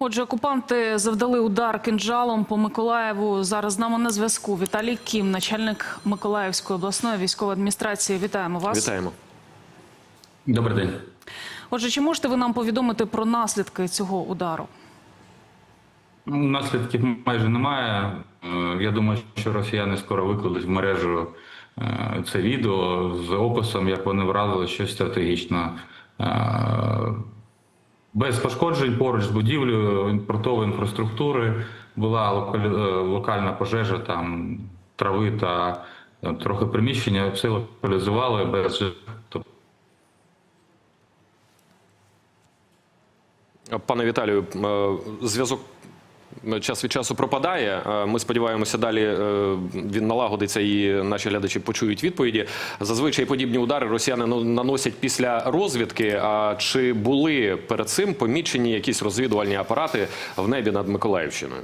Отже, окупанти завдали удар кинджалом по Миколаєву. Зараз з нами на зв'язку Віталій Кім, начальник Миколаївської обласної військової адміністрації. Вітаємо вас. Вітаємо. Добрий день. Отже, чи можете ви нам повідомити про наслідки цього удару? Ну, Наслідків майже немає. Е, Я думаю, що росіяни скоро викладуть в мережу е, це відео з описом, як вони вразили щось стратегічно. Без пошкоджень поруч з будівлею портової інфраструктури була локалі- е, локальна пожежа, там трави та е, трохи приміщення. Все локалізували без. Тобто Пане Віталію, е, зв'язок час від часу пропадає. Е, Ми сподіваємося, далі е, він налагодиться і наші глядачі почують відповіді. Зазвичай подібні удари росіяни ну, наносять після розвідки. А чи були перед цим помічені якісь розвідувальні апарати в небі над Миколаївщиною?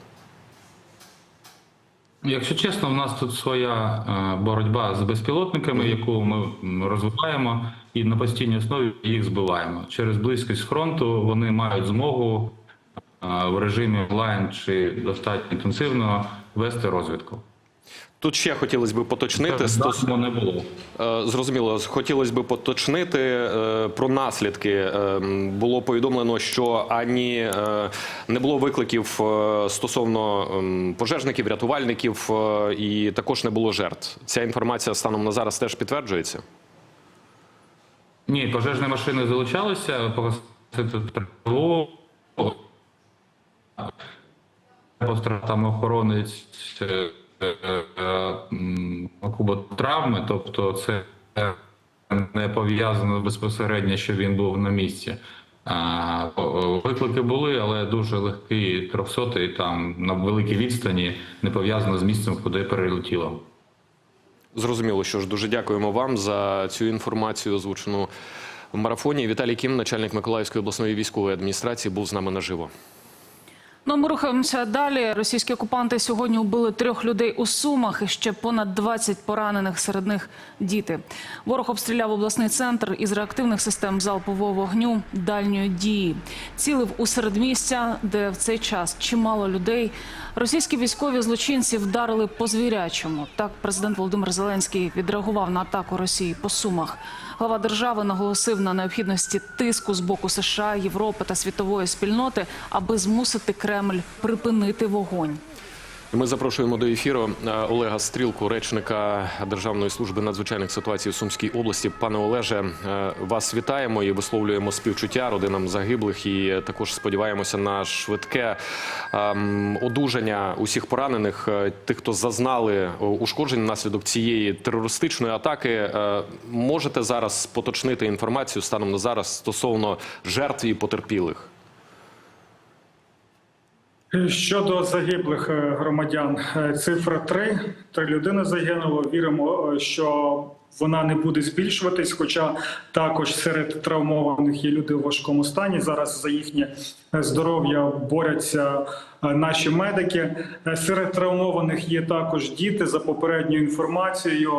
Якщо чесно, в нас тут своя е, боротьба з безпілотниками, яку ми розвиваємо, і на постійній основі їх збиваємо. Через близькість фронту вони мають змогу в режимі онлайн чи достатньо інтенсивно вести розвідку. Тут ще хотілося б поточнити стос... Не було. Е, Зрозуміло, хотілося б поточнити е, про наслідки. Е, Було повідомлено, що ані е, не було викликів е, стосовно пожежників, рятувальників, е, і також не було жертв. Ця інформація станом на зараз теж підтверджується. Ні, пожежні машини залучалися, погасити тривогу. По стратам охоронець е, е, е, м, куботравми, тобто це не пов'язано безпосередньо, що він був на місці. Виклики були, але дуже легкий 300 там на великій відстані, не пов'язано з місцем, куди перелетіло. Зрозуміло, що ж дуже дякуємо вам за цю інформацію, озвучену в марафоні. Віталій Кім, начальник Миколаївської обласної військової адміністрації, був з нами наживо. Ну, ми рухаємося далі. Російські окупанти сьогодні вбили трьох людей у Сумах і ще понад 20 поранених, серед них діти. Ворог обстріляв обласний центр із реактивних систем залпового вогню дальньої дії. Цілив у середмістя, де в цей час чимало людей. Російські військові злочинці вдарили по звірячому. Так президент Володимир Зеленський відреагував на атаку Росії по Сумах. Глава держави наголосив на необхідності тиску з боку США, Європи та світової спільноти, аби змусити Кремль припинити вогонь. Ми запрошуємо до ефіру е, Олега Стрілку, речника Державної служби надзвичайних ситуацій в Сумській області. Пане Олеже, е, вас вітаємо і висловлюємо співчуття родинам загиблих. І також сподіваємося на швидке ем, одужання усіх поранених, е, тих, хто зазнали ушкоджень внаслідок цієї терористичної атаки. Можете зараз поточнити інформацію станом на зараз стосовно жертв і потерпілих? Щодо загиблих е, громадян, е, цифра 3. Три людини загинуло. Віримо, е, що вона не буде збільшуватись. Хоча також серед травмованих є люди в важкому стані. Зараз за їхнє здоров'я борються наші медики. Серед травмованих є також діти. За попередньою інформацією,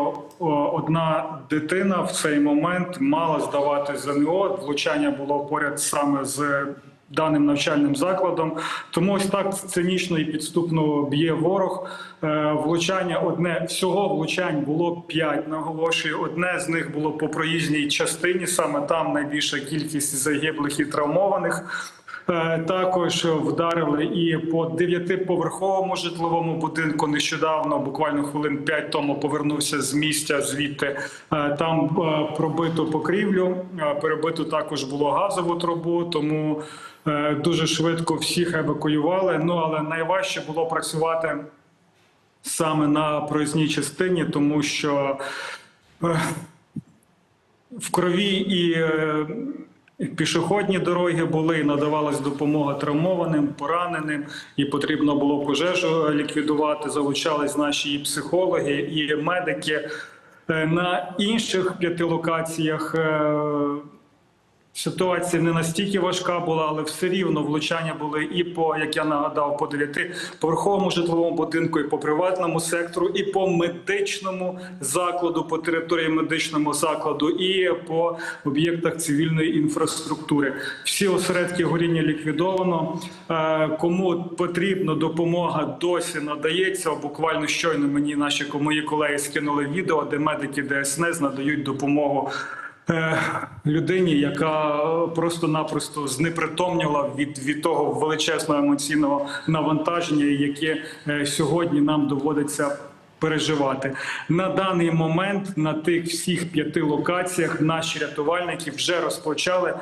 одна дитина в цей момент мала здавати ЗНО. Влучання було поряд саме з даним навчальним закладом. Тому ось так цинічно і підступно б'є ворог. Е, Влучання одне всього влучань було п'ять. Наголошую, одне з них було по проїзній частині. Саме там найбільша кількість загиблих і травмованих. Е, Також вдарили і по дев'ятиповерховому житловому будинку. Нещодавно, буквально хвилин п'ять тому, повернувся з місця. Звідти Е, там е, пробито покрівлю, перебито також було газову трубу. Тому дуже швидко всіх евакуювали. Ну але найважче було працювати саме на проїзній частині, тому що в крові і пішохідні дороги були, надавалась допомога травмованим, пораненим, і потрібно було пожежу ліквідувати. Залучались наші і психологи, і медики. Е, На інших п'яти локаціях е, Ситуація не настільки важка була, але все рівно влучання були і по, як я нагадав, по дев'ятиповерховому житловому будинку, і по приватному сектору, і по медичному закладу, по території медичного закладу, і по об'єктах цивільної інфраструктури. Всі осередки горіння ліквідовано. Е, Кому потрібна допомога, досі надається. Буквально щойно мені наші мої колеги скинули відео, де медики ДСНС надають допомогу. Е, людині, яка просто-напросто знепритомніла від, від того величезного емоційного навантаження, яке е, сьогодні нам доводиться. Переживати на даний момент на тих всіх п'яти локаціях наші рятувальники вже розпочали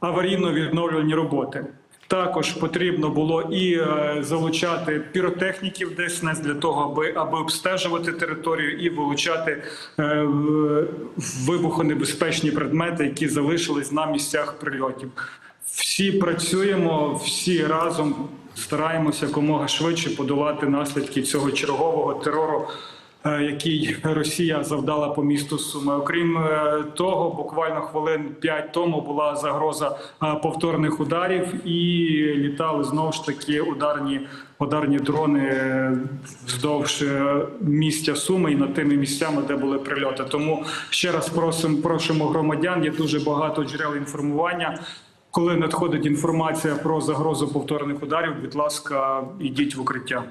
аварійно-відновлювальні роботи. Також потрібно було і е, залучати піротехніків ДСНС для того, аби аби обстежувати територію і вилучати е, вибухонебезпечні предмети, які залишились на місцях прильотів. Всі працюємо, всі разом стараємося якомога швидше подолати наслідки цього чергового терору, який Росія завдала по місту Суми. Окрім е, того, буквально хвилин 5 тому була загроза е, повторних ударів, і літали знову ж таки ударні ударні дрони е, вздовж е, місця Суми і над тими місцями, де були прильоти. Тому ще раз просимо просимо громадян. Є дуже багато джерел інформування. Коли надходить інформація про загрозу повторних ударів, будь ласка, ідіть в укриття.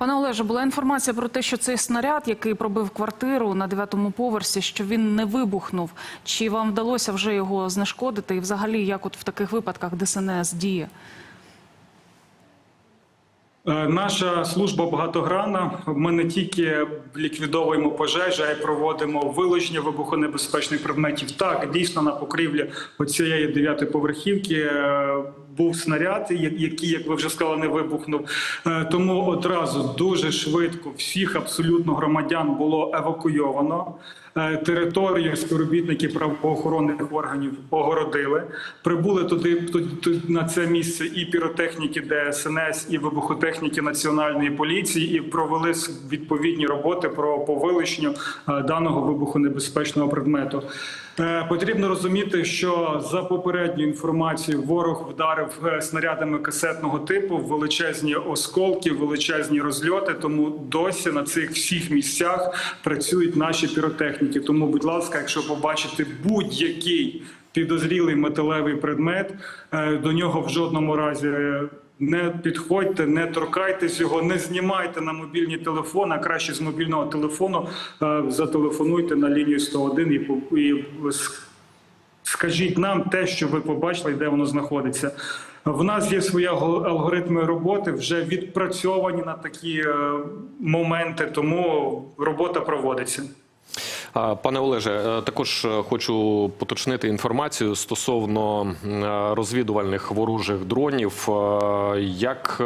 Пане Олеже, була інформація про те, що цей снаряд, який пробив квартиру на дев'ятому поверсі, що він не вибухнув. Чи вам вдалося вже його знешкодити? І взагалі, як от в таких випадках ДСНС діє? Е, Наша служба багатогранна. Ми не тільки ліквідовуємо пожежі, а й проводимо вилучення вибухонебезпечних предметів. Так, дійсно на покрівлі оцієї дев'ятиповерхівки е, був снаряд, який, як ви вже сказали, не вибухнув. Е, Тому одразу дуже швидко всіх абсолютно громадян було евакуйовано. Е, Територію співробітники правоохоронних органів огородили. Прибули туди, на це місце і піротехніки ДСНС, і вибухотехніки Національної поліції, і провели відповідні роботи про по вилученню е, даного вибухонебезпечного предмету. Е, Потрібно розуміти, що за попередньою інформацією ворог вдарив е, снарядами касетного типу величезні осколки, величезні розльоти. Тому досі на цих всіх місцях працюють наші піротехніки. Тому, будь ласка, якщо побачите будь-який підозрілий металевий предмет, е, до нього в жодному разі. Не підходьте, не торкайтесь його, не знімайте на мобільні телефони, а краще з мобільного телефону е, зателефонуйте на лінію 101 і, і скажіть нам те, що ви побачили, де воно знаходиться. В нас є свої алгоритми роботи, вже відпрацьовані на такі е, моменти, тому робота проводиться. Пане Олеже, е, також е, хочу поточнити інформацію стосовно е, розвідувальних ворожих дронів. Як,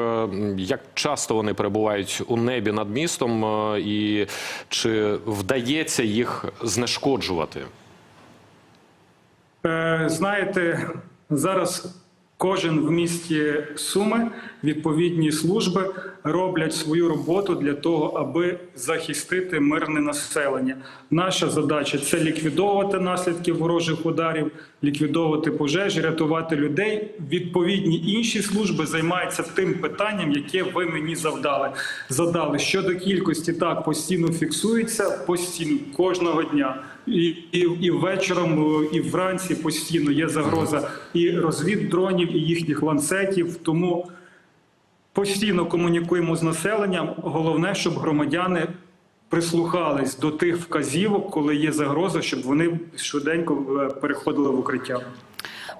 як часто вони перебувають у небі над містом, і чи вдається їх знешкоджувати? Знаєте, зараз кожен в місті Суми відповідні служби роблять свою роботу для того, аби захистити мирне населення. Наша задача це ліквідовувати наслідки ворожих ударів, ліквідовувати пожежі, рятувати людей. Відповідні інші служби займаються тим питанням, яке ви мені завдали. Задали щодо кількості, так постійно фіксується постійно кожного дня. І, і, і вечором, і вранці постійно є загроза і розвіддронів, і їхніх ланцетів. Тому постійно комунікуємо з населенням. Головне, щоб громадяни прислухались до тих вказівок, коли є загроза, щоб вони швиденько е, переходили в укриття.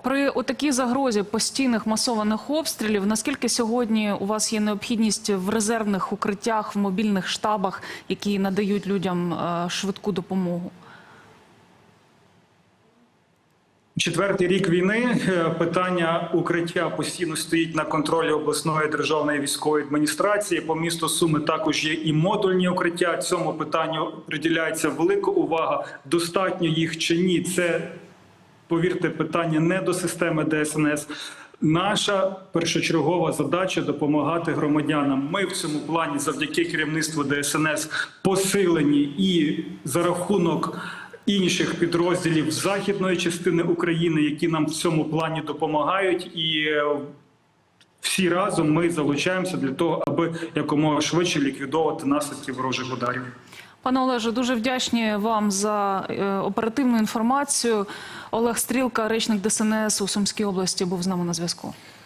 При отакій загрозі постійних масованих обстрілів, наскільки сьогодні у вас є необхідність в резервних укриттях, в мобільних штабах, які надають людям е, швидку допомогу? Четвертий рік війни е, питання укриття постійно стоїть на контролі обласної державної військової адміністрації. По місту Суми також є і модульні укриття. Цьому питанню приділяється велика увага. Достатньо їх чи ні? Це повірте, питання не до системи ДСНС. Наша першочергова задача допомагати громадянам. Ми в цьому плані, завдяки керівництву ДСНС, посилені і за рахунок інших підрозділів західної частини України, які нам в цьому плані допомагають, і е, всі разом ми залучаємося для того, аби якомога швидше ліквідовувати наслідки ворожих ударів. Пане Олеже, дуже вдячні вам за е, оперативну інформацію. Олег Стрілка, речник ДСНС у Сумській області, був з нами на зв'язку.